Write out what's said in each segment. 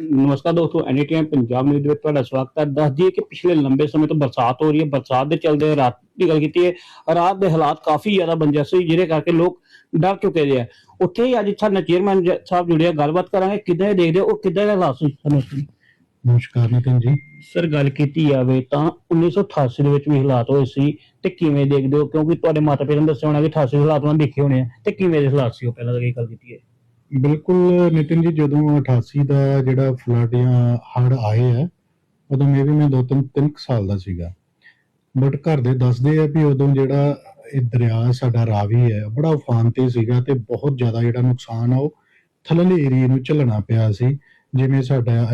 ਨਮਸਕਾਰ ਦੋਸਤੋ ਐਨਟੀਐਮ ਪੰਜਾਬ ਨਿਊਜ਼ ਦੇ ਵਿੱਚ ਤੁਹਾਡਾ ਸਵਾਗਤ ਹੈ ਦੱਸ ਦਈਏ ਕਿ ਪਿਛਲੇ ਲੰਬੇ ਸਮੇਂ ਤੋਂ ਬਰਸਾਤ ਹੋ ਰਹੀ ਹੈ ਬਰਸਾਤ ਦੇ ਚੱਲਦੇ ਰਾਤ ਦੀ ਗੱਲ ਕੀਤੀ ਹੈ ਰਾਤ ਦੇ ਹਾਲਾਤ ਕਾਫੀ ਜ਼ਿਆਦਾ ਬੰਜਰ ਸੀ ਜਿਹਦੇ ਕਰਕੇ ਲੋਕ ਡਰ ਚੁੱਕੇ ਦੇ ਆ ਉੱਥੇ ਹੀ ਅੱਜ ਸਾਡੇ ਚੇਅਰਮੈਨ ਜ- ਸਾਹਿਬ ਜੁੜੇ ਆ ਗੱਲਬਾਤ ਕਰਾਂਗੇ ਕਿੱਦਾਂ ਇਹ ਦੇਖਦੇ ਹੋ, ਉਹ ਕਿੱਦਾਂ ਦੇ ਹਾਲਾਤ ਸੀ ਸਾਨੂੰ ਦੱਸੋ। ਨਮਸਕਾਰ ਨਿਤਿਨ ਜੀ। ਸਰ ਗੱਲ ਕੀਤੀ ਜਾਵੇ ਤਾਂ 1988 ਦੇ ਵਿੱਚ ਵੀ ਹਾਲਾਤ ਹੋਏ ਸੀ ਤੇ ਕਿਵੇਂ ਦੇਖਦੇ ਹੋ? ਕਿਉਂਕਿ ਤੁਹਾਡੇ ਮਾਤਾ ਪਿਤਾ ਨੇ ਦੱਸਿਆ ਹੋਣਾ ਕਿ 88 ਦੇ ਹਾਲਾਤ ਉਹਨਾਂ ਦੇਖੇ ਹੋਣੇ ਆ। ਤੇ ਕਿਵੇਂ ਦੇ ਹਾਲਾਤ ਸੀ ਉਹ ਪਹਿਲਾਂ ਤਾਂ ਇਹ ਗੱਲ ਕੀਤੀ ਹੈ? ਬਿਲਕੁਲ ਨਿਤਿਨ ਜੀ ਜਦੋਂ 88 ਦਾ ਜਿਹੜਾ ਫਲੱਡ ਜਾਂ ਹੜ੍ਹ ਆਏ ਆ ਉਦੋਂ ਮੇਬੀ ਮੈਂ ਦੋ ਤਿੰਨ ਤਿੰਨ ਕੁ ਸਾਲ ਦਾ ਸੀਗਾ। ਬਟ ਘਰ ਦੇ ਦੱਸਦੇ ਆ ਵੀ ਉਦੋਂ ਜਿਹੜਾ ਇਹ ਦਰਿਆ ਸਾਡਾ ਰਾਵੀ ਹੈ ਬੜਾ ਉਫਾਨ ਤੇ ਸੀਗਾ ਤੇ ਬਹੁਤ ਜ਼ਿਆਦਾ ਜਿਹੜਾ ਨੁਕਸਾਨ ਆ ਉਹ ਥੱਲੜੇ ਏਰੀਏ ਨੂੰ ਝੱਲਣਾ ਪਿਆ ਸੀ। ਜਿਵੇਂ ਸਾਡਾ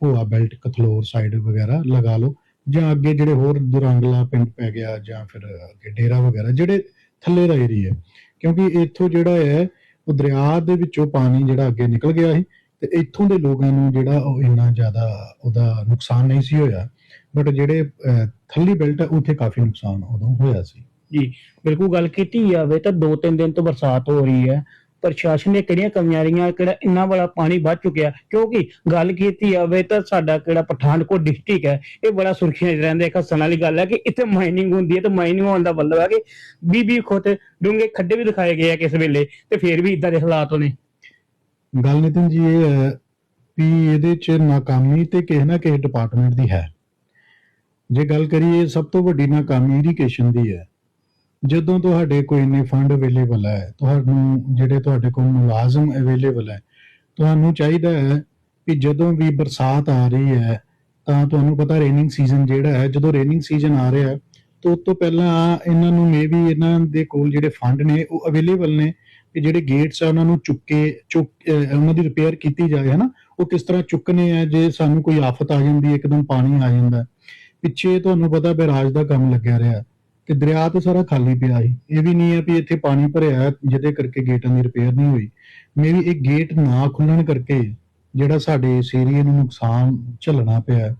ਭੋਆ ਬੈਲਟ ਕਥਲੋਰ ਸਾਈਡ ਵਗੈਰਾ ਲਗਾ ਲਓ, ਜਾਂ ਅੱਗੇ ਜਿਹੜੇ ਹੋਰ ਦੁਰੰਗਲਾ ਪਿੰਡ ਪੈ ਗਿਆ ਜਾਂ ਫਿਰ ਅੱਗੇ ਡੇਰਾ ਵਗੈਰਾ, ਜਿਹੜੇ ਥੱਲੇ ਦਾ ਏਰੀਆ ਕਿਉਂਕਿ ਇੱਥੋਂ ਜਿਹੜਾ ਹੈ, ਉਹ ਦਰਿਆ ਦੇ ਵਿੱਚੋਂ ਪਾਣੀ ਜਿਹੜਾ ਅੱਗੇ ਨਿਕਲ ਗਿਆ ਸੀ ਤੇ ਇੱਥੋਂ ਦੇ ਲੋਕਾਂ ਨੂੰ ਜਿਹੜਾ ਉਹ ਇੰਨਾ ਜ਼ਿਆਦਾ ਉਹਦਾ ਨੁਕਸਾਨ ਨਹੀਂ ਸੀ ਹੋਇਆ। ਬਟ ਜਿਹੜੇ ਥੱਲੀ ਬੈਲਟ ਹੈ, ਉੱਥੇ ਕਾਫੀ ਨੁਕਸਾਨ ਉਦੋਂ ਹੋਇਆ ਸੀ। ਜੀ, ਬਿਲਕੁਲ ਗੱਲ ਕੀਤੀ ਜਾਵੇ ਤਾਂ ਦੋ ਤਿੰਨ ਦਿਨ ਤੋਂ ਬਰਸਾਤ ਹੋ ਰਹੀ ਹੈ। ਪ੍ਰਸ਼ਾਸਨ ਨੇ ਕਿਹੜੀਆਂ ਕਮੀਆਂ ਰਹੀਆਂ, ਕਿਹੜਾ ਇੰਨਾ ਬੜਾ ਪਾਣੀ ਵੱਧ ਚੁੱਕਿਆ? ਕਿਉਂਕਿ ਗੱਲ ਕੀਤੀ ਜਾਵੇ ਤਾਂ ਸਾਡਾ ਕਿਹੜਾ ਪਠਾਨਕੋਟ ਡਿਸਟ੍ਰਿਕਟ ਹੈ, ਇਹ ਬੜਾ ਸੁਰਖੀਆਂ 'ਚ ਰਹਿੰਦਾ ਇੱਕ ਹੱਸਣ ਵਾਲੀ ਗੱਲ ਹੈ ਕਿ ਇੱਥੇ ਮਾਈਨਿੰਗ ਹੁੰਦੀ ਹੈ ਤੇ ਮਾਈਨਿੰਗ ਹੋਣ ਦਾ ਮਤਲਬ ਹੈ ਕਿ 20 ਖੋਤੇ ਡੂੰਘੇ ਖੱਡੇ ਵੀ ਦਿਖਾਏ ਗਏ ਆ ਕਿਸ ਵੇਲੇ ਤੇ ਫਿਰ ਵੀ ਇਦਾਂ ਦੇ ਹਾਲਾਤ ਨੇ। ਗੱਲ ਨਿਤਿਨ ਜੀ ਇਹ ਹੈ ਵੀ ਇਹਦੇ 'ਚ ਨਾਕਾਮੀ ਤੇ ਕਿਸੇ ਨਾ ਕਿਸੇ ਡਿਪਾਰਟਮੈਂਟ ਦੀ ਹੈ। ਜੇ ਗੱਲ ਕਰੀਏ ਸਭ ਤੋਂ ਵੱਡੀ ਨਾਕਾਮੀ ਇਰੀਗੇਸ਼ਨ ਦੀ ਹੈ। ਜਦੋਂ ਤੁਹਾਡੇ ਕੋਈ ਇੰਨੇ ਫੰਡ ਅਵੇਲੇਬਲ ਹੈ, ਤੁਹਾਨੂੰ ਜਿਹੜੇ ਤੁਹਾਡੇ ਕੋਲ ਮੁਲਾਜ਼ਮ ਅਵੇਲੇਬਲ ਹੈ, ਤੁਹਾਨੂੰ ਚਾਹੀਦਾ ਹੈ ਕਿ ਜਦੋਂ ਵੀ ਬਰਸਾਤ ਆ ਰਹੀ ਹੈ, ਤਾਂ ਤੁਹਾਨੂੰ ਪਤਾ ਰੇਨਿੰਗ ਸੀਜ਼ਨ ਜਿਹੜਾ ਹੈ, ਜਦੋਂ ਰੇਨਿੰਗ ਸੀਜ਼ਨ ਆ ਰਿਹਾ ਹੈ, ਤਾਂ ਉਸ ਤੋਂ ਪਹਿਲਾਂ ਇਹਨਾਂ ਨੂੰ ਮੇਬੀ ਇਹਨਾਂ ਦੇ ਕੋਲ ਜਿਹੜੇ ਫੰਡ ਨੇ, ਉਹ ਅਵੇਲੇਬਲ ਨੇ ਕਿ ਜਿਹੜੇ ਗੇਟਸ ਆ ਉਹਨਾਂ ਨੂੰ ਚੁੱਕੇ, ਚੁੱਕ ਉਹਨਾਂ ਦੀ ਰਿਪੇਅਰ ਕੀਤੀ ਜਾਏ, ਹਨਾ? ਉਹ ਕਿਸ ਤਰ੍ਹਾਂ ਚੁੱਕਨੇ ਆ, ਜੇ ਸਾਨੂੰ ਕੋਈ ਆਫਤ ਆ ਜਾਂਦੀ ਹੈ ਇੱਕਦਮ ਪਾਣੀ ਆ ਜਾਂਦਾ। ਪਿੱਛੇ ਤੁਹਾਨੂੰ ਪਤਾ ਬਰਾਜ ਦਾ ਕੰਮ ਲੱਗਿਆ ਰਿਹਾ। ਤੇ ਦਰਿਆ ਤੇ ਸਾਰਾ ਖਾਲੀ ਪਿਆ ਸੀ। ਇਹ ਵੀ ਨਹੀਂ ਹੈ ਵੀ ਇੱਥੇ ਪਾਣੀ ਭਰਿਆ ਹੈ, ਜਿਹਦੇ ਕਰਕੇ ਗੇਟਾਂ ਦੀ ਰਿਪੇਅਰ ਨਹੀਂ ਹੋਈ। ਮੇਰੀ ਇਹ ਗੇਟ ਨਾ ਖੁੱਲਣ ਕਰਕੇ ਜਿਹੜਾ ਸਾਡੇ ਇਸ ਏਰੀਏ ਨੂੰ ਨੁਕਸਾਨ ਝੱਲਣਾ ਪਿਆ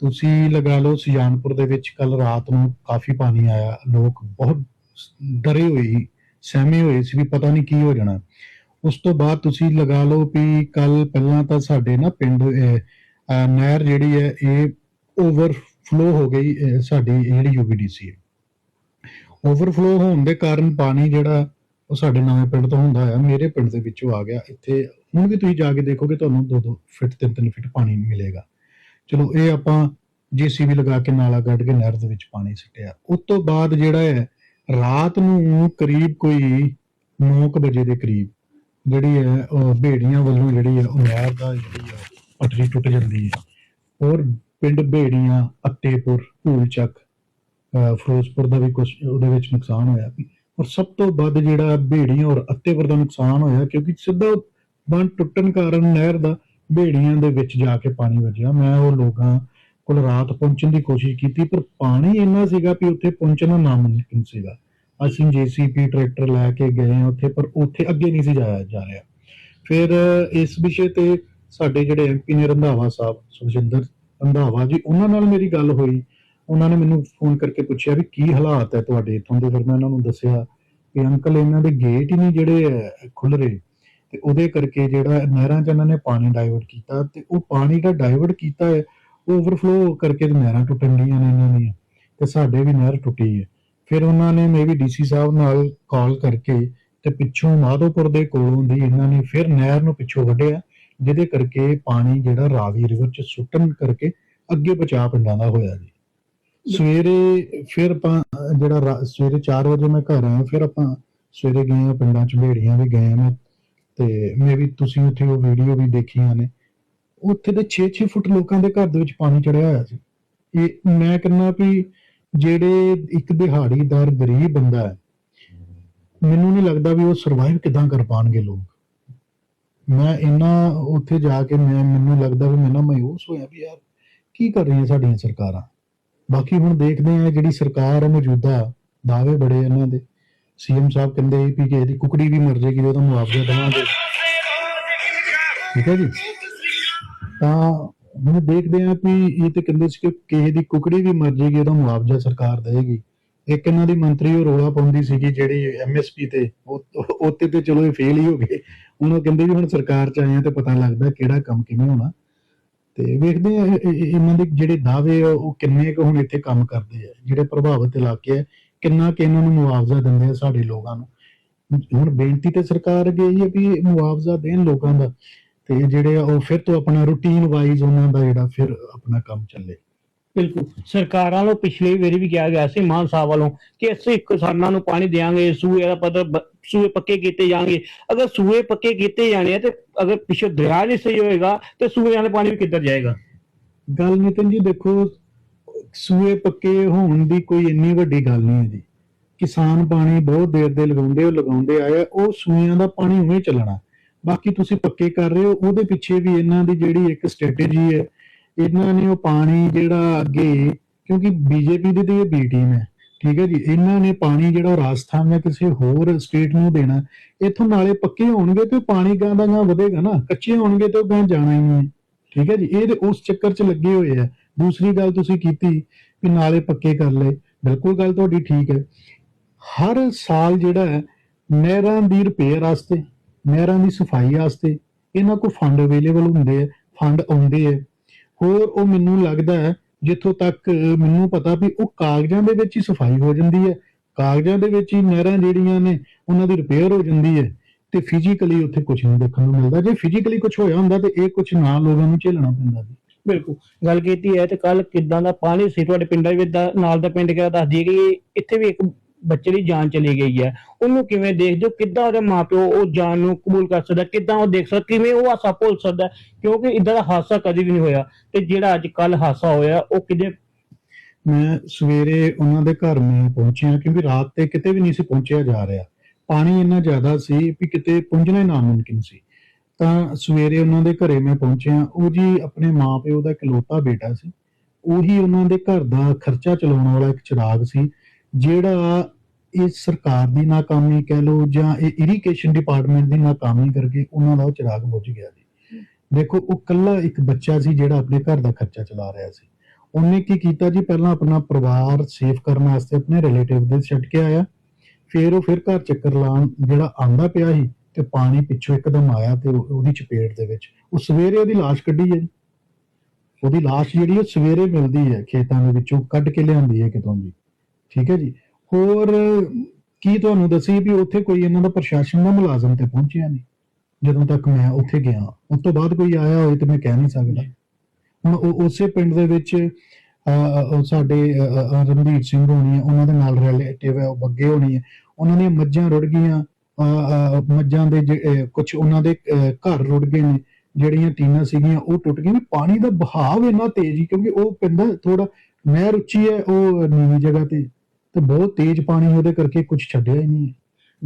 ਤੁਸੀਂ ਲਗਾ ਲਓ ਸੁਜਾਨਪੁਰ ਦੇ ਵਿੱਚ ਕੱਲ ਰਾਤ ਨੂੰ ਕਾਫੀ ਪਾਣੀ ਆਇਆ। ਲੋਕ ਬਹੁਤ ਡਰੇ ਹੋਏ ਸਹਿਮੇ ਹੋਏ ਸੀ ਵੀ ਪਤਾ ਨਹੀਂ ਕੀ ਹੋ ਜਾਣਾ। ਉਸ ਤੋਂ ਬਾਅਦ ਤੁਸੀਂ ਲਗਾ ਲਓ ਵੀ ਕੱਲ ਪਹਿਲਾਂ ਤਾਂ ਸਾਡੇ ਨਾ ਪਿੰਡ ਨਹਿਰ ਜਿਹੜੀ ਹੈ ਇਹ ਓਵਰਫਲੋ ਹੋ ਗਈ ਅਹ, ਸਾਡੀ ਇਹ ਜਿਹੜੀ ਯੂਬੀਡੀਸੀ ਹੈ। ਓਵਰਫਲੋ ਹੋਣ ਦੇ ਕਾਰਨ ਪਾਣੀ ਜਿਹੜਾ ਉਹ ਸਾਡੇ ਨਵੇਂ ਪਿੰਡ ਤੋਂ ਹੁੰਦਾ ਹੈ ਮੇਰੇ ਪਿੰਡ ਦੇ ਵਿੱਚੋਂ ਆ ਗਿਆ। ਇੱਥੇ ਹੁਣ ਵੀ ਤੁਸੀਂ ਜਾ ਕੇ ਦੇਖੋਗੇ, ਤੁਹਾਨੂੰ 2-2 ਫਿਟ 3-3 ਫਿਟ ਪਾਣੀ ਮਿਲੇਗਾ। ਚਲੋ, ਇਹ ਆਪਾਂ ਜੀਸੀਬੀ ਲਗਾ ਕੇ ਨਾਲਾ ਕੱਢ ਕੇ ਨਹਿਰ ਦੇ ਵਿੱਚ ਪਾਣੀ ਸਿੱਟਿਆ। ਉਸ ਤੋਂ ਬਾਅਦ ਜਿਹੜਾ ਹੈ, ਰਾਤ ਨੂੰ ਕਰੀਬ ਕੋਈ 9 ਵਜੇ ਦੇ ਕਰੀਬ ਜਿਹੜੀ ਹੈ, ਉਹ ਭੇੜੀਆਂ ਵੱਲੋਂ ਜਿਹੜੀ ਹੈ, ਉਹ ਨਹਿਰ ਦਾ ਜਿਹੜੀ ਹੈ ਪਟੜੀ ਟੁੱਟ ਜਾਂਦੀ ਹੈ। ਔਰ ਪਿੰਡ ਭੇੜੀਆਂ ਅੱਤੇਪੁਰ ਭੂਲਚੱਕ ਫਿਰੋਜ਼ਪੁਰ ਦਾ ਵੀ ਕੁਝ ਉਹਦੇ ਵਿੱਚ ਨੁਕਸਾਨ ਹੋਇਆ ਔਰ ਸਭ ਤੋਂ ਵੱਧ ਜਿਹੜਾ ਭੇੜੀਆਂ ਔਰ ਅੱਤੇਪੁਰ ਦਾ ਨੁਕਸਾਨ ਹੋਇਆ ਕਿਉਂਕਿ ਸਿੱਧਾ ਬੰਨ ਟੁੱਟਣ ਕਾਰਨ ਨਹਿਰ ਦਾ ਭੇੜੀਆਂ ਦੇ ਵਿੱਚ ਜਾ ਕੇ ਪਾਣੀ ਵੱਜਿਆ। ਮੈਂ ਉਹ ਲੋਕਾਂ ਕੋਲ ਰਾਤ ਪਹੁੰਚਣ ਦੀ ਕੋਸ਼ਿਸ਼ ਕੀਤੀ, ਪਰ ਪਾਣੀ ਇੰਨਾ ਸੀਗਾ ਵੀ ਉੱਥੇ ਪਹੁੰਚਣਾ ਨਾਮੁਮਕਿਨ ਸੀਗਾ। ਅਸੀਂ ਜੀਸੀਪੀ ਟਰੈਕਟਰ ਲੈ ਕੇ ਗਏ ਉੱਥੇ, ਪਰ ਉੱਥੇ ਅੱਗੇ ਨਹੀਂ ਸੀ ਜਾਇਆ ਜਾ ਰਿਹਾ। ਫਿਰ ਇਸ ਵਿਸ਼ੇ ਤੇ ਸਾਡੇ ਜਿਹੜੇ ਐਮਪੀ ਨੇ ਰੰਧਾਵਾ ਸਾਹਿਬ, ਸੁਖਜਿੰਦਰ ਰੰਧਾਵਾ ਜੀ, ਉਹਨਾਂ ਨਾਲ ਮੇਰੀ ਗੱਲ ਹੋਈ। ਉਹਨਾਂ ਨੇ ਮੈਨੂੰ ਫੋਨ ਕਰਕੇ ਪੁੱਛਿਆ ਵੀ ਕੀ ਹਾਲਾਤ ਹੈ ਤੁਹਾਡੇ ਇੱਥੋਂ ਦੇ? ਫਿਰ ਮੈਂ ਉਹਨਾਂ ਨੂੰ ਦੱਸਿਆ ਕਿ ਅੰਕਲ ਇਹਨਾਂ ਦੇ ਗੇਟ ਹੀ ਨਹੀਂ ਜਿਹੜੇ ਖੁੱਲ ਰਹੇ। ਤੇ ਉਹਦੇ ਕਰਕੇ ਜਿਹੜਾ ਨਹਿਰਾਂ 'ਚ ਇਹਨਾਂ ਨੇ ਪਾਣੀ ਡਾਈਵਰਟ ਕੀਤਾ ਤੇ ਉਹ ਪਾਣੀ ਦਾ ਡਾਈਵਰਟ ਕੀਤਾ ਹੈ ਉਹ ਓਵਰਫਲੋ ਕਰਕੇ ਤੇ ਨਹਿਰਾਂ ਟੁੱਟਣ ਡੀਆਂ ਨੇ ਇਹਨਾਂ ਦੀਆਂ। ਤੇ ਸਾਡੇ ਵੀ ਨਹਿਰ ਟੁੱਟੀ ਹੈ। ਫਿਰ ਉਹਨਾਂ ਨੇ ਮੇਬੀ ਡੀਸੀ ਸਾਹਿਬ ਨਾਲ ਕਾਲ ਕਰਕੇ ਤੇ ਪਿੱਛੋਂ ਮਾਧੋਪੁਰ ਦੇ ਕੋਲੋਂ ਦੀ ਇਹਨਾਂ ਨੇ ਫਿਰ ਨਹਿਰ ਨੂੰ ਪਿੱਛੋਂ ਕੱਢਿਆ, ਜਿਹਦੇ ਕਰਕੇ ਪਾਣੀ ਜਿਹੜਾ ਰਾਵੀ ਰਿਵਰ 'ਚ ਸੁੱਟਣ ਕਰਕੇ ਅੱਗੇ ਬਚਾਅ ਪਿੰਡਾਂ ਦਾ ਹੋਇਆ ਜੀ। ਸਵੇਰੇ ਫਿਰ ਆਪਾਂ, ਜਿਹੜਾ ਰਾ- ਸਵੇਰੇ 4 ਵਜੇ ਮੈਂ ਘਰ ਆਇਆ, ਫਿਰ ਆਪਾਂ ਸਵੇਰੇ ਗਏ ਆ ਪਿੰਡਾਂ 'ਚ ਭੇੜੀਆਂ ਵੀ ਗਏ ਆ ਤੇ ਮੈਂ ਵੀ ਤੁਸੀਂ ਉੱਥੇ ਉਹ ਵੀਡੀਓ ਵੀ ਦੇਖੀਆਂ ਨੇ। ਉੱਥੇ ਦੇ 6-6 ਫੁੱਟ ਲੋਕਾਂ ਦੇ ਘਰ ਦੇ ਵਿੱਚ ਪਾਣੀ ਚੜਿਆ ਹੋਇਆ ਸੀ। ਇਹ ਮੈਂ ਕਹਿੰਦਾ ਵੀ ਜਿਹੜੇ ਇੱਕ ਦਿਹਾੜੀਦਾਰ ਗਰੀਬ ਬੰਦਾ ਹੈ, ਮੈਨੂੰ ਨਹੀਂ ਲੱਗਦਾ ਵੀ ਉਹ ਸਰਵਾਈਵ ਕਿਦਾਂ ਕਰ ਪਾਣਗੇ ਲੋਕ। ਮੈਂ ਇੰਨਾ ਉੱਥੇ ਜਾ ਕੇ ਮੈਂ, ਮੈਨੂੰ ਲੱਗਦਾ ਵੀ ਮੈਂ ਨਾ ਮਾਯੂਸ ਹੋਇਆ ਵੀ ਯਾਰ, ਕੀ ਕਰ ਰਹੀਆਂ ਸਾਡੀਆਂ ਸਰਕਾਰਾਂ? ਬਾਕੀ ਹੁਣ ਦੇਖਦੇ ਆ ਜਿਹੜੀ ਸਰਕਾਰ ਹੈ ਮੌਜੂਦਾ ਦਾਅਵੇ ਬੜੇ ਇਹਨਾਂ ਦੇ। ਸੀਐਮ ਸਾਹਿਬ ਕਹਿੰਦੇ ਵੀ ਕਿ ਇਹਦੀ ਕੁਕੜੀ ਵੀ ਮਰ ਜਾਏਗੀ ਉਹਦਾ ਮੁਆਵਜ਼ਾ ਦੇਵਾਂਗੇ। ਠੀਕ ਹੈ ਜੀ? ਤਾਂ ਹੁਣ ਦੇਖਦੇ ਆ ਵੀ ਇਹ ਤੇ ਕਹਿੰਦੇ ਸੀ ਕਿ ਕਿਸੇ ਦੀ ਕੁਕੜੀ ਵੀ ਮਰ ਜਾਏਗੀ, ਉਹਦਾ ਮੁਆਵਜ਼ਾ ਸਰਕਾਰ ਦੇਗੀ ਇੱਕ ਇਹਨਾਂ ਦੀ ਮੰਤਰੀ ਉਹ ਰੋਲਾ ਪਾਉਂਦੀ ਸੀਗੀ, ਜਿਹੜੀ ਐਮਐਸਪੀ ਤੇ ਉੱਤੇ ਤੇ ਚਲੋ ਇਹ ਫੇਲ ਹੀ ਹੋ ਗਏ। ਹੁਣ ਉਹ ਕਹਿੰਦੇ ਵੀ ਹੁਣ ਸਰਕਾਰ ਚ ਆਏ ਆ ਤੇ ਪਤਾ ਲੱਗਦਾ ਕਿਹੜਾ ਕੰਮ ਕਿਵੇਂ ਹੋਣਾ। ਤੇ ਵੇਖਦੇ ਆ ਇਹਨਾਂ ਦੇ ਜਿਹੜੇ ਦਾਅਵੇ ਉਹ ਕਿੰਨੇ ਕੁ ਹੁਣ ਇੱਥੇ ਕੰਮ ਕਰਦੇ ਆ, ਜਿਹੜੇ ਪ੍ਰਭਾਵਿਤ ਇਲਾਕੇ ਆ, ਕਿੰਨਾ ਕਿ ਇਹਨਾਂ ਨੂੰ ਮੁਆਵਜ਼ਾ ਦਿੰਦੇ ਆ ਸਾਡੇ ਲੋਕਾਂ ਨੂੰ। ਹੁਣ ਬੇਨਤੀ ਤੇ ਸਰਕਾਰ ਅੱਗੇ ਇਹ ਹੈ ਵੀ ਮੁਆਵਜ਼ਾ ਦੇਣ ਲੋਕਾਂ ਦਾ, ਤੇ ਜਿਹੜੇ ਆ ਉਹ ਫਿਰ ਤੋਂ ਆਪਣਾ ਰੂਟੀਨ ਵਾਈਜ਼ ਉਹਨਾਂ ਦਾ ਜਿਹੜਾ ਫਿਰ ਆਪਣਾ ਕੰਮ ਚੱਲੇ। ਬਿਲਕੁਲ। ਸਰਕਾਰਾਂ ਵੱਲੋਂ ਪਿਛਲੀ ਵਾਰੀ ਵੀ ਕਿਹਾ ਗਿਆ ਸੀ, ਮਾਨ ਸਾਹਿਬ ਵੱਲੋਂ, ਕਿ ਅਸੀਂ ਕਿਸਾਨਾਂ ਨੂੰ ਪਾਣੀ ਦੇਵਾਂਗੇ ਸੂਏ ਦਾ ਪੱਧਰ ਸੂਏ ਪੱਕੇ ਕੀਤੇ ਜਾਣਗੇ। ਅਗਰ ਸੂਏ ਪੱਕੇ ਕੀਤੇ ਜਾਣੇ ਤੇ ਅਗਰ ਪਿੱਛੋਂ ਦਰਿਆ ਨਹੀਂ ਸਹੀ ਹੋਏਗਾ, ਤੇ ਸੂਏ ਵਾਲੇ ਪਾਣੀ ਵੀ ਕਿੱਧਰ ਜਾਏਗਾ? ਗੱਲ ਨਿਤਨ ਜੀ, ਦੇਖੋ, ਸੂਏ ਪੱਕੇ ਹੋਣ ਦੀ ਕੋਈ ਇੰਨੀ ਵੱਡੀ ਗੱਲ ਨਹੀਂ ਹੈ ਜੀ। ਕਿਸਾਨ ਪਾਣੀ ਬਹੁਤ ਦੇਰ ਦੇ ਲਗਾਉਂਦੇ ਉਹ ਲਗਾਉਂਦੇ ਆਏ ਉਹ ਸੂਇਆਂ ਦਾ ਪਾਣੀ ਉਵੇਂ ਚੱਲਣਾ। ਬਾਕੀ ਤੁਸੀਂ ਪੱਕੇ ਕਰ ਰਹੇ ਹੋ, ਉਹਦੇ ਪਿੱਛੇ ਵੀ ਇਹਨਾਂ ਦੀ ਜਿਹੜੀ ਇੱਕ ਸਟ੍ਰੈਟੇਜੀ ਹੈ ਇਹਨਾਂ ਨੇ ਉਹ ਪਾਣੀ ਜਿਹੜਾ ਅੱਗੇ, ਕਿਉਂਕਿ ਬੀਜੇਪੀ ਦੀ ਤੇ ਇਹ ਬੀ ਟੀਮ ਹੈ, ਠੀਕ ਹੈ ਜੀ, ਇਹਨਾਂ ਨੇ ਪਾਣੀ ਜਿਹੜਾ ਉਹ ਰਾਜਸਥਾਨ ਜਾਂ ਕਿਸੇ ਹੋਰ ਸਟੇਟ ਨੂੰ ਦੇਣਾ, ਇੱਥੋਂ ਨਾਲੇ ਪੱਕੇ ਹੋਣਗੇ ਤੇ ਉਹ ਪਾਣੀ ਗਾਂ ਦਾ ਗਾਂ ਵਧੇਗਾ ਨਾ, ਕੱਚੇ ਹੋਣਗੇ ਤੇ ਉਹ ਗਾਂ ਜਾਣਾ ਹੀ ਨਹੀਂ ਹੈ ਠੀਕ ਹੈ ਜੀ, ਇਹ ਤੇ ਉਸ ਚੱਕਰ 'ਚ ਲੱਗੇ ਹੋਏ ਆ। ਦੂਸਰੀ ਗੱਲ ਤੁਸੀਂ ਕੀਤੀ ਕਿ ਨਾਲੇ ਪੱਕੇ ਕਰ ਲਏ, ਬਿਲਕੁਲ ਗੱਲ ਤੁਹਾਡੀ ਠੀਕ ਹੈ। ਹਰ ਸਾਲ ਜਿਹੜਾ ਹੈ, ਨਹਿਰਾਂ ਦੀ ਰਿਪੇਅਰ ਵਾਸਤੇ, ਨਹਿਰਾਂ ਦੀ ਸਫ਼ਾਈ ਵਾਸਤੇ, ਇਹਨਾਂ ਕੋਲ ਫੰਡ ਅਵੇਲੇਬਲ ਹੁੰਦੇ ਆ ਫੰਡ ਆਉਂਦੇ ਆ। ਹੋਰ ਉਹ ਮੈਨੂੰ ਲੱਗਦਾ ਹੈ ਜਿੱਥੋਂ ਤੱਕ ਮੈਨੂੰ ਪਤਾ ਵੀ ਉਹ ਕਾਗਜ਼ਾਂ ਦੇ ਵਿੱਚ ਹੀ ਸਫ਼ਾਈ ਹੋ ਜਾਂਦੀ ਹੈ। ਕਾਗਜ਼ਾਂ ਦੇ ਵਿੱਚ ਹੀ ਨਹਿਰਾਂ ਜਿਹੜੀਆਂ ਨੇ, ਉਹਨਾਂ ਦੀ ਰਿਪੇਅਰ ਹੋ ਜਾਂਦੀ ਹੈ ਤੇ ਫਿਜ਼ੀਕਲੀ ਉੱਥੇ ਕੁਝ ਨਹੀਂ ਦੇਖਣ ਨੂੰ ਮਿਲਦਾ। ਜੇ ਫਿਜ਼ੀਕਲੀ ਕੁਝ ਹੋਇਆ ਹੁੰਦਾ ਤੇ ਇਹ ਕੁਝ ਨਾ ਲੋਕਾਂ ਨੂੰ ਝੇਲਣਾ ਪੈਂਦਾ ਜੀ ਬਿਲਕੁਲ। ਗੱਲ ਕੀਤੀ ਹੈ ਤੇ ਕੱਲ ਕਿਦਾਂ ਦਾ ਪਾਣੀ ਸੀ? ਤੁਹਾਡੇ ਪਿੰਡਾਂ ਵਿੱਚ ਨਾਲ ਦਾ ਪਿੰਡ ਕਿਹੜਾ ਦੱਸ ਦਈਏ ਕਿ ਇੱਥੇ ਵੀ ਇੱਕ ਬੱਚੇ ਦੀ ਜਾਨ ਚਲੀ ਗਈ ਹੈ। ਉਹਨੂੰ ਕਿਵੇਂ ਦੇਖਦੇ ਹੋ? ਕਿੱਦਾਂ ਉਹਦੇ ਮਾਪਿਓ ਉਹ ਜਾਨ ਨੂੰ ਕਬੂਲ ਕਰ ਸਕਦਾ? ਕਿੱਦਾਂ ਉਹ ਦੇਖ ਸਕਦਾ? ਕਿਵੇਂ ਉਹ ਹਾਸਾ ਭੁੱਲ ਸਕਦਾ? ਕਿਉਂਕਿ ਇਦਾਂ ਦਾ ਹਾਸਾ ਕਦੀ ਵੀ ਨਹੀਂ ਹੋਇਆ। ਤੇ ਜਿਹੜਾ ਅੱਜ ਕੱਲ ਹਾਸਾ ਹੋਇਆ, ਉਹ ਕਿਤੇ ਮੈਂ ਸਵੇਰੇ ਉਹਨਾਂ ਦੇ ਘਰ ਮੈਂ ਪਹੁੰਚਿਆ, ਕਿਉਂਕਿ ਰਾਤ ਤੇ ਕਿਤੇ ਵੀ ਨਹੀਂ ਸੀ ਪਹੁੰਚਿਆ ਜਾ ਰਿਹਾ। ਪਾਣੀ ਇੰਨਾ ਜ਼ਿਆਦਾ ਸੀ ਵੀ ਕਿਤੇ ਪਹੁੰਚਣਾ ਹੀ ਨਾਮੁਮਕਿਨ ਸੀ। ਤਾਂ ਸਵੇਰੇ ਉਹਨਾਂ ਦੇ ਘਰੇ ਮੈਂ ਪਹੁੰਚਿਆ। ਉਹ ਜੀ ਆਪਣੇ ਮਾਪਿਓ ਦਾ ਇਕਲੌਤਾ ਬੇਟਾ ਸੀ। ਉਹੀ ਉਹਨਾਂ ਦੇ ਘਰ ਦਾ ਖਰਚਾ ਚਲਾਉਣ ਵਾਲਾ ਇੱਕ ਚਿਰਾਗ ਸੀ। ਜਿਹੜਾ ਇਹ ਸਰਕਾਰ ਦੀ ਨਾਕਾਮੀ ਕਹਿ ਲਓ ਜਾਂ ਇਹ ਇਰੀਗੇਸ਼ਨ ਡਿਪਾਰਟਮੈਂਟ ਦੀ ਨਾਕਾਮੀ ਕਰਕੇ ਉਹਨਾਂ ਦਾ ਉਹ ਚਿਰਾਗ ਬੁੱਝ ਗਿਆ ਜੀ। ਦੇਖੋ, ਉਹ ਕੱਲਾ ਇੱਕ ਬੱਚਾ ਸੀ ਜਿਹੜਾ ਆਪਣੇ ਘਰ ਦਾ ਖਰਚਾ ਚਲਾ ਰਿਹਾ ਸੀ। ਉਹਨੇ ਕੀ ਕੀਤਾ ਜੀ? ਪਹਿਲਾਂ ਆਪਣਾ ਪਰਿਵਾਰ ਸੇਫ ਕਰਨ ਵਾਸਤੇ ਆਪਣੇ ਰਿਲੇਟਿਵ ਦੇ ਛੱਡ ਕੇ ਆਇਆ। ਫਿਰ ਉਹ ਫਿਰ ਘਰ ਚੱਕਰ ਲਾਉਣ ਜਿਹੜਾ ਆਂਦਾ ਪਿਆ ਸੀ ਤੇ ਪਾਣੀ ਪਿੱਛੋਂ ਇੱਕਦਮ ਆਇਆ ਤੇ ਉਹਦੀ ਚਪੇਟ ਦੇ ਵਿੱਚ। ਉਹ ਸਵੇਰੇ ਉਹਦੀ ਲਾਸ਼ ਕੱਢੀ ਹੈ ਉਹਦੀ ਲਾਸ਼ ਜਿਹੜੀ ਉਹ ਸਵੇਰੇ ਮਿਲਦੀ ਹੈ ਖੇਤਾਂ ਦੇ ਵਿੱਚੋਂ, ਕੱਢ ਕੇ ਲਿਆਂਦੀ ਹੈ ਕਿਤੋਂ ਦੀ ਠੀਕ ਹੈ ਜੀ। ਹੋਰ ਕੀ ਤੁਹਾਨੂੰ ਦੱਸੀ ਵੀ ਉੱਥੇ ਕੋਈ ਇਹਨਾਂ ਦਾ ਪ੍ਰਸ਼ਾਸਨ ਦਾ ਮੁਲਾਜ਼ਮ ਤੇ ਪਹੁੰਚਿਆ ਨਹੀਂ? ਜਦੋਂ ਤੱਕ ਮੈਂ ਉੱਥੇ ਗਿਆ ਉਸ ਤੋਂ ਬਾਅਦ ਕੋਈ ਆਇਆ ਹੋਵੇ ਤੇ ਮੈਂ ਕਹਿ ਨਹੀਂ ਸਕਦਾ। ਹੁਣ ਉਹ ਉਸੇ ਪਿੰਡ ਦੇ ਵਿੱਚ ਸਾਡੇ ਅਹ, ਰਣਧੀਰ ਸਿੰਘ ਹੋਣੀ ਹੈ ਉਹਨਾਂ ਦੇ ਨਾਲ ਰਿਲੇਟਿਵ ਹੈ ਉਹ ਬੱਗੇ ਹੋਣੀ ਹੈ। ਉਹਨਾਂ ਦੀਆਂ ਮੱਝਾਂ ਰੁੜ ਗਈਆਂ ਅਹ, ਮੱਝਾਂ ਦੇ ਕੁਝ ਉਹਨਾਂ ਦੇ ਘਰ ਰੁੜ ਗਏ ਨੇ। ਜਿਹੜੀਆਂ ਟੀਨਾਂ ਸੀਗੀਆਂ ਉਹ ਟੁੱਟ ਗਈਆਂ ਨੇ। ਪਾਣੀ ਦਾ ਬਹਾਵ ਇੰਨਾ ਤੇਜ਼ ਸੀ ਕਿਉਂਕਿ ਉਹ ਪਿੰਡ ਥੋੜਾ ਨਹਿਰ ਉੱਚੀ ਹੈ ਉਹ ਨੀਵੀਂ ਜਗ੍ਹਾ ਤੇ। ਤੇ ਬਹੁਤ ਤੇਜ਼ ਪਾਣੀ ਉਹਦੇ ਕਰਕੇ ਕੁਝ ਛੱਡਿਆ ਹੀ ਨਹੀਂ।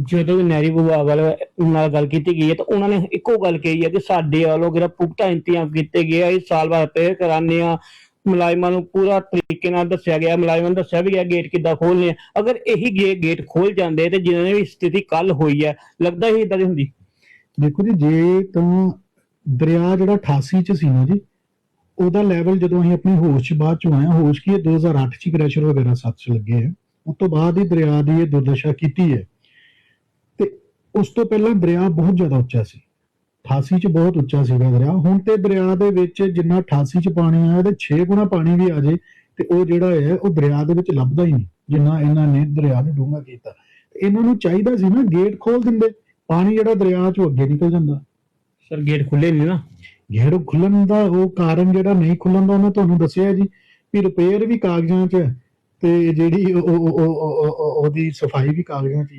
ਜਦੋਂ ਵੀ ਨਹਿਰੀ ਵਿਭਾਗ ਵਾਲੇ ਨਾਲ ਗੱਲ ਕੀਤੀ ਗਈ ਹੈ ਤਾਂ ਉਹਨਾਂ ਨੇ ਇੱਕੋ ਗੱਲ ਕਹੀ ਹੈ ਕਿ ਸਾਡੇ ਵੱਲੋਂ ਜਿਹੜਾ ਪੁਖਤਾ ਇੰਤਜ਼ਾਮ ਕੀਤੇ ਗਏ ਆ ਇਸ ਸਾਲ ਬਾਅਦ ਪੇ ਕਰਾਨੇ ਆ। ਮੁਲਾਜ਼ਮਾਂ ਨੂੰ ਪੂਰਾ ਤਰੀਕੇ ਨਾਲ ਦੱਸਿਆ ਗਿਆ ਮੁਲਾਜ਼ਮਾਂ ਨੂੰ ਦੱਸਿਆ ਵੀ ਗਿਆ ਗੇਟ ਕਿੱਦਾਂ ਖੋਲਨੇ ਆ। ਅਗਰ ਇਹੀ ਗੇਟ ਖੋਲ ਜਾਂਦੇ ਤੇ ਜਿਵੇਂ ਵੀ ਸਥਿਤੀ ਕੱਲ ਹੋਈ ਹੈ ਲੱਗਦਾ ਹੀ ਇਦਾਂ ਦੀ ਹੁੰਦੀ। ਦੇਖੋ ਜੀ ਜੇ ਤਾਂ ਦਰਿਆ ਜਿਹੜਾ 88 ਚ ਸੀ ਨਾ ਜੀ ਉਹਦਾ ਲੈਵਲ ਜਦੋਂ ਅਸੀਂ ਆਪਣੀ ਹੋਸ਼ ਚ ਬਾਅਦ ਚ ਹਾਂ, ਹੋਸ਼ ਕੀ ਹੈ 2008 ਚ ਕ੍ਰੈਸ਼ਰ ਵਗੈਰਾ ਸੱਤ ਚ ਲੱਗੇ ਹੈ ਉਸ ਤੋਂ ਬਾਅਦ ਹੀ ਦਰਿਆ ਦੀ ਇਹ ਦੁਰਦਸ਼ਾ ਕੀਤੀ ਹੈ। ਤੇ ਉਸ ਤੋਂ ਪਹਿਲਾਂ ਦਰਿਆ ਬਹੁਤ ਜ਼ਿਆਦਾ ਉੱਚਾ ਸੀ। 88 ਚ ਬਹੁਤ ਉੱਚਾ ਸੀਗਾ ਦਰਿਆ। ਹੁਣ ਤੇ ਦਰਿਆ ਦੇ ਵਿੱਚ ਜਿੰਨਾ 88 ਚ ਪਾਣੀ ਆਇਆ ਉਹਦੇ 6 ਗੁਣਾ ਪਾਣੀ ਵੀ ਆ ਜੇ ਤੇ ਉਹ ਜਿਹੜਾ ਹੈ ਉਹ ਦਰਿਆ ਦੇ ਵਿੱਚ ਲੱਭਦਾ ਹੀ ਨਹੀਂ ਜਿੰਨਾ ਇਹਨਾਂ ਨੇ ਦਰਿਆ ਨੂੰ ਡੂੰਘਾ ਕੀਤਾ। ਇਹਨਾਂ ਨੂੰ ਚਾਹੀਦਾ ਸੀ ਨਾ ਗੇਟ ਖੋਲ ਦਿੰਦੇ। ਪਾਣੀ ਜਿਹੜਾ ਦਰਿਆ ਚੋਂ ਅੱਗੇ ਨਿਕਲ ਜਾਂਦਾ। ਸਰ ਗੇਟ ਖੁੱਲੇ ਨਹੀਂ ਨਾ? ਗੇੜ ਖੁੱਲਣ ਦਾ ਉਹ ਕਾਰਨ ਜਿਹੜਾ ਨਹੀਂ ਖੁੱਲਣ ਦਾ ਉਹਨੇ ਤੁਹਾਨੂੰ ਦੱਸਿਆ ਜੀ ਵੀ ਰਿਪੇਅਰ ਵੀ ਕਾਗਜ਼ਾਂ 'ਚ ਤੇ ਜਿਹੜੀ ਉਹ- ਉਹ- ਉਹ- ਉਹ- ਉਹ- ਉਹਦੀ ਸਫ਼ਾਈ ਵੀ ਕਾਗਜ਼ਾਂ 'ਚ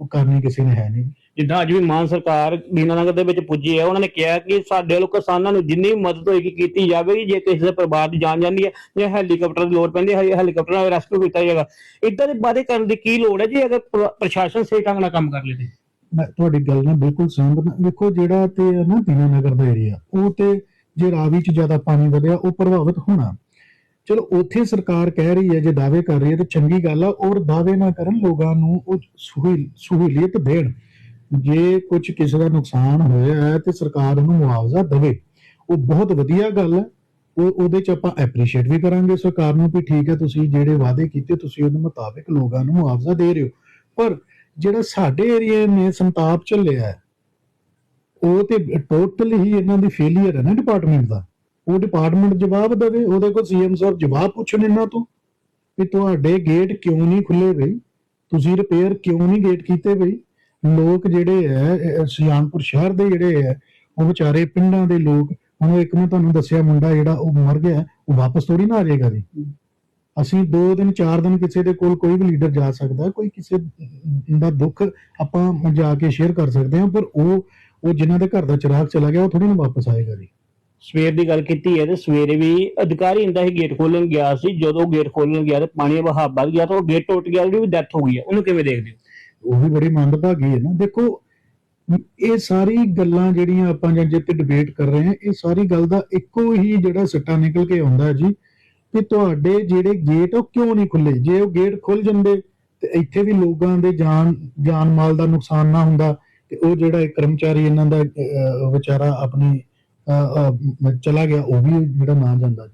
ਉਹ ਕਰਨੀ ਕਿਸੇ ਨੇ ਹੈ ਨਹੀਂ। ਜਿੱਦਾਂ ਅੱਜ ਵੀ ਮਾਨ ਸਰਕਾਰ ਦੀਨਾਨਗਰ ਦੇ ਵਿੱਚ ਪੁੱਜੀ ਹੈ ਉਹਨਾਂ ਨੇ ਕਿਹਾ ਕਿ ਸਾਡੇ ਵੱਲੋਂ ਕਿਸਾਨਾਂ ਨੂੰ ਜਿੰਨੀ ਮਦਦ ਹੋਏਗੀ ਕੀਤੀ ਜਾਵੇਗੀ ਜੇ ਕਿਸੇ ਦੇ ਪਰਿਵਾਰ ਦੀ ਜਾਨ ਜਾਂਦੀ ਹੈ ਜਾਂ ਹੈਲੀਕਾਪਟਰ ਦੀ ਲੋੜ ਪੈਂਦੀ ਹੈ ਹੈਲੀਕਾਪਟਰ ਨਾਲ ਰੈਸਕਿਊ ਕੀਤਾ ਜਾਏਗਾ। ਇਦਾਂ ਦੇ ਵਾਅਦੇ ਕਰਨ ਦੀ ਕੀ ਲੋੜ ਹੈ ਜੀ ਅਗਰ ਪ੍ਰ- ਪ੍ਰਸ਼ਾਸਨ ਸਹੀ ਢੰਗ ਨਾਲ ਕੰਮ ਕਰ ਲੇ ਤੇ ਮੈਂ ਤੁਹਾਡੀ ਗੱਲ ਨਾਲ ਬਿਲਕੁਲ ਸਹਿਮਤ ਹਾਂ। ਦੇਖੋ ਜਿਹੜਾ ਤੇ ਨਾ ਦੀਨਾਨਗਰ ਦਾ ਏਰੀਆ ਉਹ ਤੇ ਜੇ ਰਾਵੀ 'ਚ ਜ਼ਿਆਦਾ ਪਾਣੀ ਵਧਿਆ ਉਹ ਪ੍ਰਭਾਵਿਤ ਹੋਣਾ। ਚਲੋ ਉੱਥੇ ਸਰਕਾਰ ਕਹਿ ਰਹੀ ਹੈ, ਜੇ ਦਾਅਵੇ ਕਰ ਰਹੀ ਹੈ ਤੇ ਚੰਗੀ ਗੱਲ ਆ, ਔਰ ਦਾਅਵੇ ਨਾ ਕਰਨ ਲੋਕਾਂ ਨੂੰ ਉਹ ਸਹੂਲੀਅਤ ਦੇਣ। ਜੇ ਕੁਝ ਕਿਸੇ ਦਾ ਨੁਕਸਾਨ ਹੋਇਆ ਹੈ ਤੇ ਸਰਕਾਰ ਉਹਨੂੰ ਮੁਆਵਜ਼ਾ ਦੇਵੇ। ਉਹ ਬਹੁਤ ਵਧੀਆ ਗੱਲ ਹੈ। ਉਹ, ਉਹਦੇ ਚ ਆਪਾਂ ਐਪਰੀਸ਼ੀਏਟ ਵੀ ਕਰਾਂਗੇ ਸਰਕਾਰ ਨੂੰ ਵੀ ਠੀਕ ਹੈ, ਤੁਸੀਂ ਜਿਹੜੇ ਵਾਅਦੇ ਕੀਤੇ, ਤੁਸੀਂ ਉਹਦੇ ਮੁਤਾਬਿਕ ਲੋਕਾਂ ਨੂੰ ਮੁਆਵਜ਼ਾ ਦੇ ਰਹੇ ਹੋ। ਪਰ ਜਿਹੜਾ ਸਾਡੇ ਏਰੀਆ ਨੇ ਸੰਤਾਪ ਝੱਲਿਆ ਹੈ, ਉਹ ਤੇ ਟੋਟਲ ਹੀ ਇਹਨਾਂ ਦੀ ਫੇਲਿਅਰ ਹੈ ਨਾ ਡਿਪਾਰਟਮੈਂਟ ਦਾ। ਉਹ ਡਿਪਾਰਟਮੈਂਟ ਜਵਾਬ ਦੇਵੇ ਉਹਦੇ ਕੋਲ ਸੀਐਮ ਸਾਹਿਬ ਜਵਾਬ ਪੁੱਛਣ ਇਹਨਾਂ ਤੋਂ ਵੀ ਤੁਹਾਡੇ ਗੇਟ ਕਿਉਂ ਨਹੀਂ ਖੁੱਲੇ ਬਈ? ਤੁਸੀਂ ਰਿਪੇਅਰ ਕਿਉਂ ਨਹੀਂ ਗੇਟ ਕੀਤੇ ਬਈ? ਲੋਕ ਜਿਹੜੇ ਹੈ ਅਹ, ਸ਼ਹਿਰ ਦੇ ਜਿਹੜੇ ਹੈ ਉਹ ਵਿਚਾਰੇ ਪਿੰਡਾਂ ਦੇ ਲੋਕ ਹੁਣ ਇੱਕ ਮੈਂ ਤੁਹਾਨੂੰ ਦੱਸਿਆ ਮੁੰਡਾ ਜਿਹੜਾ ਉਹ ਮਰ ਗਿਆ ਉਹ ਵਾਪਸ ਥੋੜੀ ਨਾ ਆ ਜਾਏਗਾ ਜੀ। ਅਸੀਂ 2 ਦਿਨ 4 ਦਿਨ ਕਿਸੇ ਦੇ ਕੋਲ ਕੋਈ ਵੀ ਲੀਡਰ ਜਾ ਸਕਦਾ ਕੋਈ ਕਿਸੇ ਦਾ ਦੁੱਖ ਆਪਾਂ ਜਾ ਕੇ ਸ਼ੇਅਰ ਕਰ ਸਕਦੇ ਹਾਂ ਪਰ ਉਹ ਉਹ ਜਿਨ੍ਹਾਂ ਦੇ ਘਰ ਦਾ ਚਿਰਾਗ ਚਲਾ ਗਿਆ ਉਹ ਥੋੜੀ ਨਾ ਵਾਪਸ ਆਏਗਾ ਜੀ। ਸਵੇਰ ਦੀ ਗੱਲ ਕੀਤੀ ਹੈ ਤੇ ਸਵੇਰੇ ਵੀ ਅਧਿਕਾਰੀ ਇੰਦਾ ਹੀ ਗੇਟ ਖੋਲਣ ਗਿਆ ਸੀ। ਜਦੋਂ ਗੇਟ ਖੋਲਣ ਗਿਆ ਤੇ ਪਾਣੀ ਦਾ ਵਹਾਅ ਵੱਧ ਗਿਆ ਤਾਂ ਉਹ ਗੇਟ ਟੁੱਟ ਗਿਆ ਉਹਦੀ ਡੈਥ ਹੋ ਗਈ ਹੈ। ਉਹਨੂੰ ਕਿਵੇਂ ਦੇਖਦੇ ਹੋ? ਉਹ ਵੀ ਬੜੀ ਮੰਦਭਾਗੀ ਹੈ ਨਾ। ਦੇਖੋ, ਇਹ ਸਾਰੀ ਗੱਲਾਂ ਜਿਹੜੀਆਂ ਆਪਾਂ ਜਾਂ ਜਿੱਤੇ ਡਿਬੇਟ ਕਰ ਰਹੇ ਹਾਂ, ਇਹ ਸਾਰੀ ਗੱਲ ਦਾ ਇੱਕੋ ਹੀ ਜਿਹੜਾ ਸੱਟਾ ਨਿਕਲ ਕੇ ਆਉਂਦਾ ਹੈ ਜੀ ਕਿ ਤੁਹਾਡੇ ਜਿਹੜੇ ਗੇਟ ਉਹ ਕਿਉਂ ਨਹੀਂ ਖੁੱਲੇ? ਜੇ ਉਹ ਗੇਟ ਖੁੱਲ ਜਾਂਦੇ ਤੇ ਇੱਥੇ ਵੀ ਲੋਕਾਂ ਦੇ ਜਾਨ ਜਾਨ ਮਾਲ ਦਾ ਨੁਕਸਾਨ ਨਾ ਹੁੰਦਾ ਤੇ ਉਹ ਜਿਹੜਾ ਕਰਮਚਾਰੀ ਇਹਨਾਂ ਦਾ ਵਿਚਾਰਾ ਆਪਣੀ ਚਲਾ ਗਿਆ ਉਹ ਵੀ ਜਿਹੜਾ ਨਾ ਜਾਂਦਾ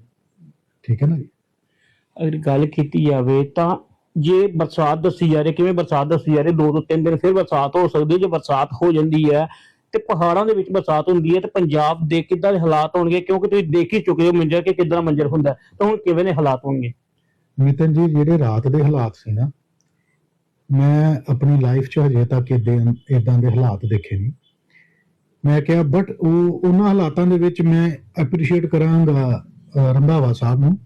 ਠੀਕ ਹੈ ਨਾ ਜੀ? ਅਗਰ ਗੱਲ ਕੀਤੀ ਜਾਵੇ ਤਾਂ ਜੇ ਬਰਸਾਤ ਦੱਸੀ ਜਾ ਰਹੀ ਕਿਵੇਂ ਬਰਸਾਤ ਦੱਸੀ ਜਾ ਰਹੀ ਦੋ ਤੋਂ ਤਿੰਨ ਦਿਨ ਫਿਰ ਬਰਸਾਤ ਹੋ ਸਕਦੀ ਹੈ। ਜੇ ਬਰਸਾਤ ਹੋ ਜਾਂਦੀ ਹੈ ਤੇ ਪਹਾੜਾਂ ਦੇ ਵਿੱਚ ਬਰਸਾਤ ਹੁੰਦੀ ਹੈ ਤੇ ਪੰਜਾਬ ਦੇ ਕਿੱਦਾਂ ਦੇ ਹਾਲਾਤ ਹੋਣਗੇ? ਕਿਉਂਕਿ ਤੁਸੀਂ ਦੇਖ ਹੀ ਚੁੱਕੇ ਹੋ ਮੰਜ਼ਰ ਕਿ ਕਿੱਦਾਂ ਮੰਜ਼ਰ ਹੁੰਦਾ ਤਾਂ ਹੁਣ ਕਿਵੇਂ ਦੇ ਹਾਲਾਤ ਹੋਣਗੇ? ਨਿਤਨ ਜੀ ਜਿਹੜੇ ਰਾਤ ਦੇ ਹਾਲਾਤ ਸੀ ਨਾ ਮੈਂ ਆਪਣੀ ਲਾਈਫ 'ਚ ਹਜੇ ਤੱਕ ਇਦਾਂ ਦੇ ਹਾਲਾਤ ਦੇਖੇ ਨਹੀਂ। ਮੈਂ ਕਿਹਾ ਬਟ ਉਹ ਉਹਨਾਂ ਹਾਲਾਤਾਂ ਦੇ ਵਿੱਚ ਮੈਂ ਐਪਰੀਸ਼ੀਏਟ ਕਰਾਂਗਾ ਰੰਧਾਵਾ ਸਾਹਿਬ ਨੂੰ।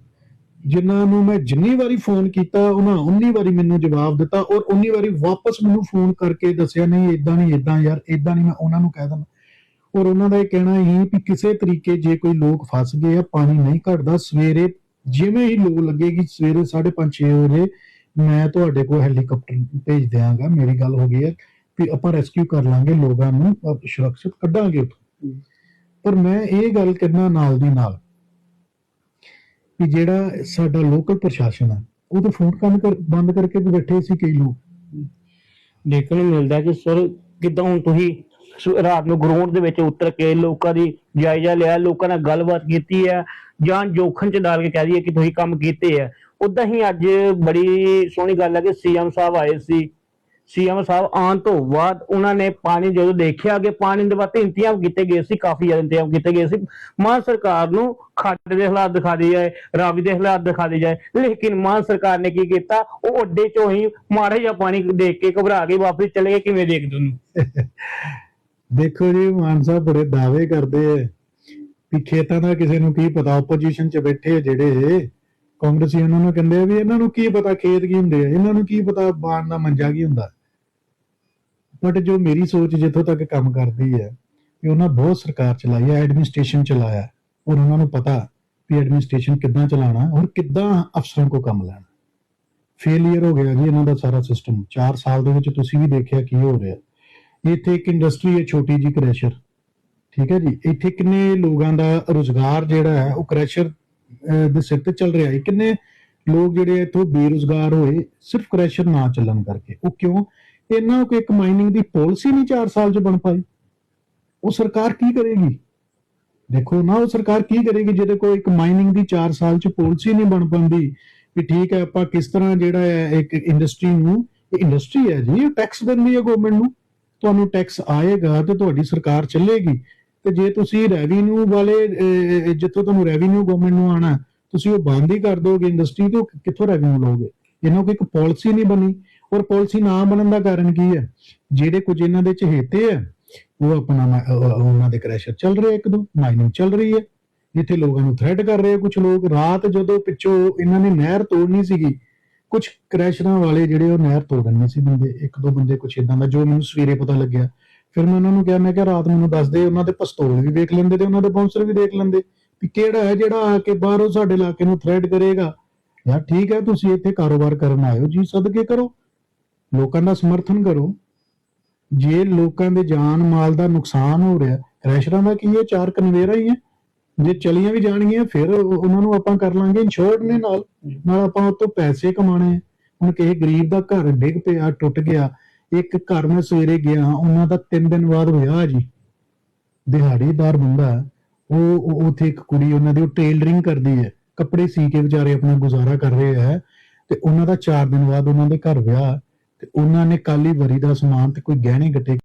ਜਿਨ੍ਹਾਂ ਨੂੰ ਮੈਂ ਜਿੰਨੀ ਵਾਰੀ ਫੋਨ ਕੀਤਾ, ਉਹਨਾਂ ਉਨੀ ਵਾਰੀ ਮੈਨੂੰ ਜਵਾਬ ਦਿੱਤਾ ਔਰ ਉਨੀ ਵਾਰੀ ਵਾਪਸ ਮੈਨੂੰ ਫੋਨ ਕਰਕੇ ਦੱਸਿਆ, ਨਹੀਂ ਇਦਾਂ ਨਹੀਂ ਇਦਾਂ ਯਾਰ ਇਦਾਂ ਨਹੀਂ, ਮੈਂ ਉਹਨਾਂ ਨੂੰ ਕਹਿ ਦਿੰਦਾ। ਔਰ ਉਹਨਾਂ ਦਾ ਇਹ ਕਹਿਣਾ ਹੀ ਵੀ ਕਿਸੇ ਤਰੀਕੇ ਜੇ ਕੋਈ ਲੋਕ ਫਸ ਗਏ ਆ, ਪਾਣੀ ਨਹੀਂ ਘਟਦਾ, ਸਵੇਰੇ ਜਿਵੇਂ ਹੀ ਲੋ ਲੱਗੇਗੀ, ਸਵੇਰੇ 5:30 6 ਵਜੇ ਮੈਂ ਤੁਹਾਡੇ ਕੋਲ ਹੈਲੀਕਾਪਟਰ ਭੇਜ ਦਿਆਂਗਾ, ਮੇਰੀ ਗੱਲ ਹੋ ਗਈ ਹੈ। ਵੀ ਆਪਾਂ ਰੈਸਕਿਊ ਕਰ ਲਾਂਗੇ ਲੋਕਾਂ ਨੂੰ, ਅਹ ਸੁਰੱਖਿਅਤ ਕੱਢਾਂਗੇ ਉੱਥੋਂ। ਪਰ ਮੈਂ ਇਹ ਗੱਲ ਕਰਨਾ ਨਾਲ ਦੀ ਨਾਲ ਕਿ ਜਿਹੜਾ ਸਾਡਾ ਲੋਕਲ ਪ੍ਰਸ਼ਾਸਨ ਹੈ ਉਹ ਤਾਂ ਫੋਨ ਕੰਮ ਕਰ, ਬੰਦ ਕਰਕੇ ਵੀ ਬੈਠੇ ਸੀ ਕਈ ਲੋਕ। ਦੇਖਣ ਨੂੰ ਮਿਲਦਾ ਕਿ ਸਰ, ਕਿੱਦਾਂ ਹੁਣ ਤੁਸੀਂ ਰਾਤ ਨੂੰ ਗਰਾਊਂਡ ਦੇ ਵਿੱਚ ਉਤਰ ਕੇ ਲੋਕਾਂ ਦੀ ਜਾਇਜ਼ਾ ਲਿਆ, ਲੋਕਾਂ ਨਾਲ ਗੱਲਬਾਤ ਕੀਤੀ ਹੈ ਜਾਂ ਜੋਖਮ ਚ ਡਾਲ ਕੇ ਕਹਿ ਦਈਏ ਕਿ ਤੁਸੀਂ ਕੰਮ ਕੀਤੇ ਆ। ਉਦਾਂ ਹੀ ਅੱਜ ਬੜੀ ਸੋਹਣੀ ਗੱਲ ਹੈ ਕਿ ਸੀਐਮ ਸਾਹਿਬ ਆਏ ਸੀ ਸੀਐਮ ਸਾਹਿਬ ਆਉਣ ਤੋਂ ਬਾਅਦ ਉਹਨਾਂ ਨੇ ਪਾਣੀ ਜਦੋਂ ਦੇਖਿਆ ਕਿ ਪਾਣੀ ਦੇ ਵਾਸਤੇ ਇੰਤਜ਼ਾਮ ਕੀਤੇ ਗਏ ਸੀ, ਕਾਫੀ ਜ਼ਿਆਦਾ ਇੰਤਜ਼ਾਮ ਕੀਤੇ ਗਏ ਸੀ। ਮਾਨ ਸਰਕਾਰ ਨੂੰ ਖੱਡ ਦੇ ਹਾਲਾਤ ਦਿਖਾ ਦੇ ਜਾਏ ਰਾਵੀ ਦੇ ਹਾਲਾਤ ਦਿਖਾ ਦੇ ਜਾਏ। ਲੇਕਿਨ ਮਾਨ ਸਰਕਾਰ ਨੇ ਕੀ ਕੀਤਾ? ਉਹ ਅੱਡੇ ਚੋਂ ਹੀ ਮਾੜਾ ਜਿਹਾ ਪਾਣੀ ਦੇਖ ਕੇ ਘਬਰਾ ਕੇ ਵਾਪਸ ਚਲੇ ਗਏ। ਕਿਵੇਂ ਦੇਖਦੇ ਉਹਨੂੰ? ਦੇਖੋ ਜੀ, ਮਾਨ ਸਾਹਿਬ ਬੜੇ ਦਾਅਵੇ ਕਰਦੇ ਆ ਵੀ ਖੇਤਾਂ ਦਾ ਕਿਸੇ ਨੂੰ ਕੀ ਪਤਾ ਆਪੋਜੀਸ਼ਨ 'ਚ ਬੈਠੇ ਜਿਹੜੇ ਕਾਂਗਰਸੀ ਉਹਨਾਂ ਨੂੰ ਕਹਿੰਦੇ ਆ ਵੀ ਇਹਨਾਂ ਨੂੰ ਕੀ ਪਤਾ ਖੇਤ ਕੀ ਹੁੰਦੇ ਆ, ਇਹਨਾਂ ਨੂੰ ਕੀ ਪਤਾ ਬਾਣ ਦਾ ਮੰਜਾ ਕੀ ਹੁੰਦਾ। ਬਟ ਜੋ ਮੇਰੀ ਸੋਚ ਜਿੱਥੋਂ ਤੱਕ ਕੰਮ ਕਰਦੀ ਹੈ ਕਿ ਉਹਨਾਂ ਬਹੁਤ ਸਰਕਾਰ ਚਲਾਈ ਹੈ ਐਡਮਿਨਿਸਟ੍ਰੇਸ਼ਨ ਚਲਾਇਆ ਔਰ ਉਹਨਾਂ ਨੂੰ ਪਤਾ ਵੀ ਐਡਮਿਨਿਸਟ੍ਰੇਸ਼ਨ ਕਿੱਦਾਂ ਚਲਾਉਣਾ ਔਰ ਕਿੱਦਾਂ ਅਫਸਰਾਂ ਕੋ ਕੰਮ ਲੈਣਾ। ਫੇਲਿਅਰ ਹੋ ਗਿਆ ਜੀ ਇਹਨਾਂ ਦਾ ਸਾਰਾ ਸਿਸਟਮ 4 ਸਾਲ ਦੇ ਵਿੱਚ ਤੁਸੀਂ ਵੀ ਦੇਖਿਆ ਕੀ ਹੋ ਰਿਹਾ। ਇੱਥੇ ਇੱਕ ਇੰਡਸਟਰੀ ਹੈ, ਛੋਟੀ ਜੀ ਕ੍ਰੈਸ਼ਰ ਠੀਕ ਹੈ ਜੀ? ਇੱਥੇ ਕਿੰਨੇ ਲੋਕਾਂ ਦਾ ਰੋਜ਼ਗਾਰ ਜਿਹੜਾ ਹੈ, ਉਹ ਕ੍ਰੈਸ਼ਰ ਦੇ ਸਿਰ ਤੇ ਚੱਲ ਰਿਹਾ ਹੈ। ਕਿੰਨੇ ਲੋਕ ਜਿਹੜੇ ਇੱਥੋਂ ਬੇਰੁਜ਼ਗਾਰ ਹੋਏ, ਸਿਰਫ ਕ੍ਰੈਸ਼ਰ ਨਾ ਚੱਲਣ ਕਰਕੇ। ਉਹ ਕਿਉਂ? ਇਹਨਾਂ ਕੋ ਇੱਕ ਮਾਈਨਿੰਗ ਦੀ ਪਾਲਿਸੀ ਨਹੀਂ 4 ਸਾਲ 'ਚ ਬਣ ਪਾਈ। ਉਹ ਸਰਕਾਰ ਕੀ ਕਰੇਗੀ? ਦੇਖੋ ਨਾ, ਉਹ ਸਰਕਾਰ ਕੀ ਕਰੇਗੀ ਜਿਹਦੇ ਕੋਈ ਇੱਕ ਮਾਈਨਿੰਗ ਦੀ 4 ਸਾਲ 'ਚ ਪਾਲਿਸੀ ਨਹੀਂ ਬਣ ਪਾਉਂਦੀ ਵੀ ਠੀਕ ਹੈ, ਆਪਾਂ ਕਿਸ ਤਰ੍ਹਾਂ ਜਿਹੜਾ ਹੈ ਇੱਕ ਇੰਡਸਟਰੀ ਨੂੰ ਇੰਡਸਟਰੀ ਹੈ ਜੀ ਟੈਕਸ ਦਿੰਦੀ ਹੈ ਗਵਰਨਮੈਂਟ ਨੂੰ। ਤੁਹਾਨੂੰ ਟੈਕਸ ਆਏਗਾ ਤੇ ਤੁਹਾਡੀ ਸਰਕਾਰ ਚੱਲੇਗੀ। ਤੇ ਜੇ ਤੁਸੀਂ ਰੈਵਨਿਊ ਵਾਲੇ ਜਿੱਥੋਂ ਤੁਹਾਨੂੰ ਰੈਵਨਿਊ ਗਵਰਨਮੈਂਟ ਨੂੰ ਆਣਾ ਤੁਸੀਂ ਉਹ ਬੰਦ ਹੀ ਕਰ ਦੋਗੇ ਇੰਡਸਟਰੀ ਤੋਂ ਕਿੱਥੋਂ ਰੈਵਨਿਊ ਲਓਗੇ? ਇਹਨਾਂ ਕੋਲ ਇੱਕ ਪਾਲਿਸੀ ਨਹੀਂ ਬਣੀ। ਔਰ ਪਾਲਿਸੀ ਨਾ ਬਣਨ ਦਾ ਕਾਰਨ ਕੀ ਹੈ? ਜਿਹੜੇ ਕੁਝ ਇਹਨਾਂ ਦੇ ਚਹੇਤੇ ਆ, ਉਹ ਆਪਣਾ ਉਹਨਾਂ ਦੇ ਕ੍ਰੈਸ਼ਰ ਚੱਲ ਰਹੇ ਇੱਕ ਦੋ ਮਾਈਨਿੰਗ ਚੱਲ ਰਹੀ ਹੈ। ਜਿੱਥੇ ਲੋਕਾਂ ਨੂੰ ਥ੍ਰੈਟ ਕਰ ਰਹੇ ਕੁਝ ਲੋਕ। ਰਾਤ ਜਦੋਂ ਪਿੱਛੋਂ ਇਹਨਾਂ ਨੇ ਨਹਿਰ ਤੋੜਨੀ ਸੀਗੀ, ਕੁਝ ਕ੍ਰੈਸ਼ਰਾਂ ਵਾਲੇ ਜਿਹੜੇ ਉਹ ਨਹਿਰ ਤੋੜਨ ਨਹੀਂ ਸੀ ਬੰਦੇ ਇੱਕ ਦੋ ਬੰਦੇ ਕੁਝ ਇਦਾਂ ਦਾ, ਜੋ ਮੈਨੂੰ ਸਵੇਰੇ ਪਤਾ ਲੱਗਿਆ। ਫਿਰ ਮੈਂ ਉਹਨਾਂ ਨੂੰ ਕਿਹਾ, ਮੈਂ ਕਿਹਾ ਰਾਤ ਮੈਨੂੰ ਦੱਸ ਉਹਨਾਂ ਦੇ ਪਿਸਤੌਲ ਵੀ ਵੇਖ ਲੈਂਦੇ ਤੇ ਉਹਨਾਂ ਦੇ ਬਾਉਂਸਰ ਵੀ ਦੇਖ ਲੈਂਦੇ ਵੀ ਕਿਹੜਾ ਹੈ ਜਿਹੜਾ ਆ ਕੇ ਬਾਹਰੋਂ ਸਾਡੇ ਇਲਾਕੇ ਨੂੰ ਥ੍ਰੈਟ ਕਰੇਗਾ। ਯਾਰ ਠੀਕ ਹੈ, ਤੁਸੀਂ ਇੱਥੇ ਕਾਰੋਬਾਰ ਕਰਨ ਆਇਓ ਜੀ ਸਦਕੇ ਕਰੋ, ਲੋਕਾਂ ਦਾ ਸਮਰਥਨ ਕਰੋ। ਜੇ ਲੋਕਾਂ ਦੇ ਜਾਨ ਮਾਲ ਦਾ ਨੁਕਸਾਨ ਹੋ ਰਿਹਾ ਕ੍ਰੈਸ਼ਰਾਂ ਦਾ ਕੀ ਹੈ, ਚਾਰ ਕਨਵੇਰਾ ਹੀ ਹੈ। ਜੇ ਚਲੀਆਂ ਵੀ ਜਾਣਗੀਆਂ, ਫਿਰ ਉਹਨਾਂ ਨੂੰ ਆਪਾਂ ਕਰ ਲਾਂਗੇ ਇੰਸ਼ੋਰਡ ਨੇ ਨਾਲ ਨਾਲ ਆਪਾਂ ਉਹ ਤੋਂ ਪੈਸੇ ਕਮਾਣੇ ਆ। ਹੁਣ ਕਿਸੇ ਗਰੀਬ ਦਾ ਘਰ ਡਿੱਗ ਪਿਆ, ਟੁੱਟ ਗਿਆ ਇੱਕ ਘਰ ਮੈਂ ਸਵੇਰੇ ਗਿਆ ਉਹਨਾਂ ਦਾ 3 ਦਿਨ ਬਾਅਦ ਵਿਆਹ ਜੀ। ਦਿਹਾੜੀਦਾਰ ਬੰਦਾ ਉਹ, ਉਹ- ਉੱਥੇ ਇੱਕ ਕੁੜੀ, ਉਹਨਾਂ ਦੀ ਉਹ ਟੇਲਰਿੰਗ ਕਰਦੀ ਹੈ। ਕੱਪੜੇ ਸੀ ਕੇ ਵਿਚਾਰੇ ਆਪਣਾ ਗੁਜ਼ਾਰਾ ਕਰ ਰਹੇ ਹੈ। ਤੇ ਉਹਨਾਂ ਦਾ 4 ਦਿਨ ਬਾਅਦ ਉਹਨਾਂ ਦੇ ਘਰ ਵਿਆਹ। ਤੇ ਉਹਨਾਂ ਨੇ ਕਾਲੀ ਵਰੀ ਦਾ ਸਮਾਨ ਤੇ ਕੋਈ ਗਹਿਣੇ ਗੱਟੇ